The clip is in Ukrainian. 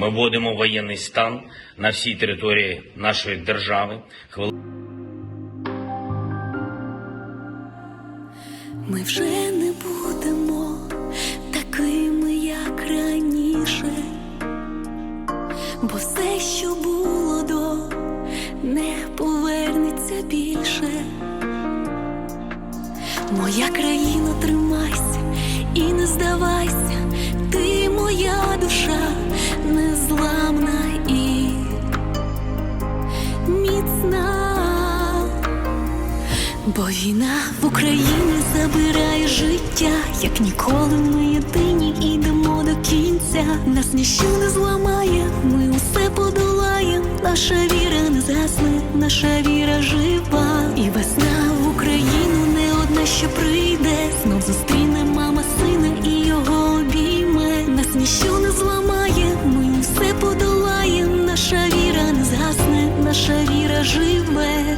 Ми вводимо воєнний стан на всій території нашої держави. Ми вже не будемо такими, як раніше, бо все, що було до, не повернеться більше. Моя країна, тримайся і не здавайся, Бо війна в Україні забирає життя, як ніколи ми єдині ідемо до кінця. Нас ніщо не зламає, ми усе подолаєм. Наша віра не згасне, наша віра жива. І весна в Україну не одна ще прийде. Знов зустріне мама сина і його обійме. Нас ніщо не зламає, ми все подолаєм. Наша віра не згасне, наша віра живе.